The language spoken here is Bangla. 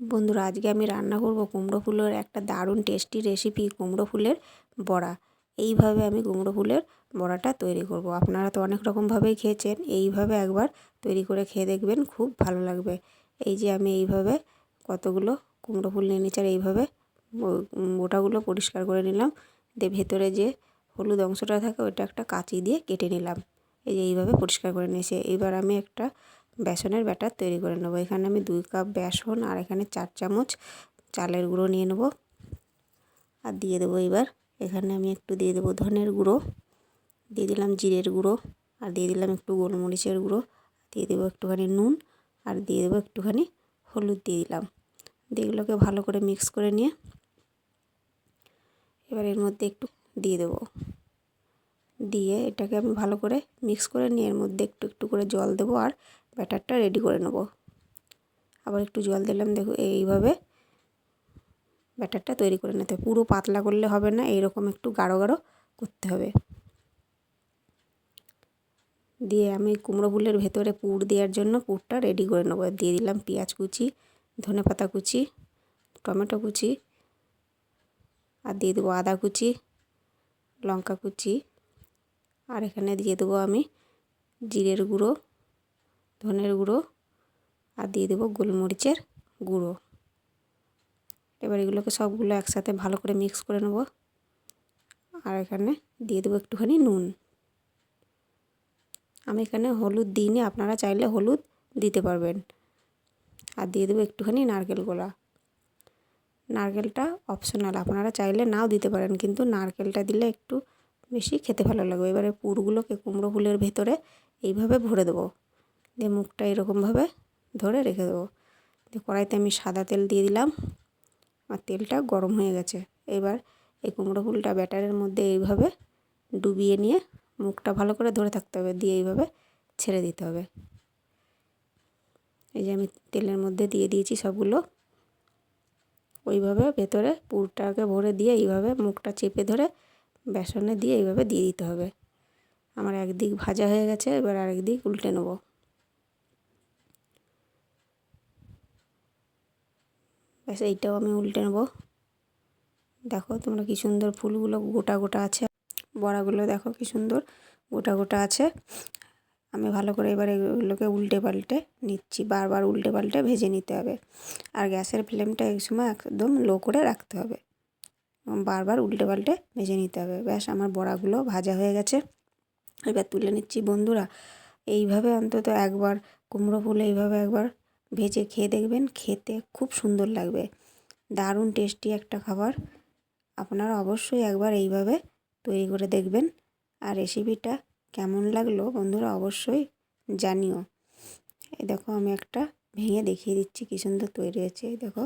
বন্ধুরা, আজকে আমি রান্না করব কুমড়ো ফুলের একটা দারুণ টেস্টি রেসিপি কুমড়ো ফুলের বড়া। এইভাবে আমি কুমড়ো ফুলের বড়াটা তৈরি করব। আপনারা তো অনেক রকমভাবেই খেয়েছেন, এইভাবে একবার তৈরি করে খেয়ে দেখবেন খুব ভালো লাগবে। এই যে আমি এইভাবে কতগুলো কুমড়ো ফুল নিয়ে নিচ্ছি আর এইভাবে গোটাগুলো পরিষ্কার করে নিলাম। দিয়ে ভেতরে যে হলুদ অংশটা থাকে ওইটা একটা কাঁচি দিয়ে কেটে নিলাম। এই যে এইভাবে পরিষ্কার করে নিয়েছি। এবার আমি একটা বেসনের ব্যাটার তৈরি করে নেব। এখানে আমি দুই কাপ বেসন আর এখানে চার চামচ চালের গুঁড়ো নিয়ে নেব। আর দিয়ে দেবো এবার, এখানে আমি একটু দিয়ে দেবো ধনের গুঁড়ো, দিয়ে দিলাম জিরের গুঁড়ো, আর দিয়ে দিলাম একটু গোলমরিচের গুঁড়ো, দিয়ে দেবো একটুখানি নুন, আর দিয়ে দেবো একটুখানি হলুদ দিয়ে দিলাম। দিয়ে এগুলোকে ভালো করে মিক্স করে নিয়ে এবার এর মধ্যে একটু দিয়ে দেবো। দিয়ে এটাকে আমি ভালো করে মিক্স করে নিয়ে এর মধ্যে একটু একটু করে জল দেবো, আর ব্যাটারটা রেডি করে নেব। আবার একটু জল দিলাম, দেখো এইভাবে ব্যাটারটা তৈরি করে নিতে হবে। পুরো পাতলা করলে হবে না, এইরকম একটু গাঢ় গাঢ় করতে হবে। দিয়ে আমি কুমড়ো ফুলের ভেতরে পুর দেওয়ার জন্য পুরটা রেডি করে নেব। দিয়ে দিলাম পেঁয়াজ কুচি, ধনে পাতা কুচি, টমেটো কুচি, আর দিয়ে দেবো আদা কুচি, লঙ্কা কুচি। আর এখানে দিয়ে দেবো আমি জিরের গুঁড়ো ধনের গুঁড়ো আর দিয়ে দেবো গোলমরিচের গুঁড়ো। এবার এগুলোকে সবগুলো একসাথে ভালো করে মিক্স করে নেব। আর এখানে দিয়ে দেবো একটুখানি নুন। আমি এখানে হলুদ দিইনি, আপনারা চাইলে হলুদ দিতে পারবেন। আর দিয়ে দেবো একটুখানি নারকেল গোলা। নারকেলটা অপশনাল, আপনারা চাইলে নাও দিতে পারেন, কিন্তু নারকেলটা দিলে একটু বেশি খেতে ভালো লাগবে। এবারে পুরগুলোকে কুমড়ো ফুলের ভেতরে এইভাবে ভরে দেবো। দিয়ে মুখটা এরকমভাবে ধরে রেখে দেবো। দিয়ে কড়াইতে আমি সাদা তেল দিয়ে দিলাম আর তেলটা গরম হয়ে গেছে। এবার এই কুমড়ো ফুলটা ব্যাটারের মধ্যে এইভাবে ডুবিয়ে নিয়ে মুখটা ভালো করে ধরে থাকতে হবে, দিয়ে এইভাবে ছেড়ে দিতে হবে। এই যে আমি তেলের মধ্যে দিয়ে দিয়েছি সবগুলো। ওইভাবে ভেতরে পুরটাকে ভরে দিয়ে এইভাবে মুখটা চেপে ধরে বেসনে দিয়ে এইভাবে দিয়ে দিতে হবে। আমার একদিক ভাজা হয়ে গেছে, এবার আরেক দিক উল্টে নেব। ব্যাস, এইটাও আমি উল্টে নেব। দেখো তোমরা কি সুন্দর ফুলগুলো গোটা গোটা আছে। বড়াগুলো দেখো কি সুন্দর গোটা গোটা আছে। আমি ভালো করে এবার এগুলোকে উল্টে পাল্টে নিচ্ছি, বারবার উল্টে পাল্টে ভেজে নিতে হবে। আর গ্যাসের ফ্লেমটা এই সময় একদম লো করে রাখতে হবে। বারবার উল্টে পাল্টে ভেজে নিতে হবে। ব্যাস, আমার বড়াগুলো ভাজা হয়ে গেছে। এবার তুলে নিচ্ছি বন্ধুরা। এইভাবে অন্তত একবার, কুমড়ো ফুল এইভাবে একবার ভেজে খেয়ে দেখবেন খেতে খুব সুন্দর লাগবে। দারুণ টেস্টি একটা খাবার। আপনারা অবশ্যই একবার এইভাবে তৈরি করে দেখবেন। আর রেসিপিটা কেমন লাগল বন্ধুরা অবশ্যই জানিও। এই দেখো আমি একটা ভেঙে দেখিয়ে দিচ্ছি কী সুন্দর তৈরি হয়েছে। এই দেখো।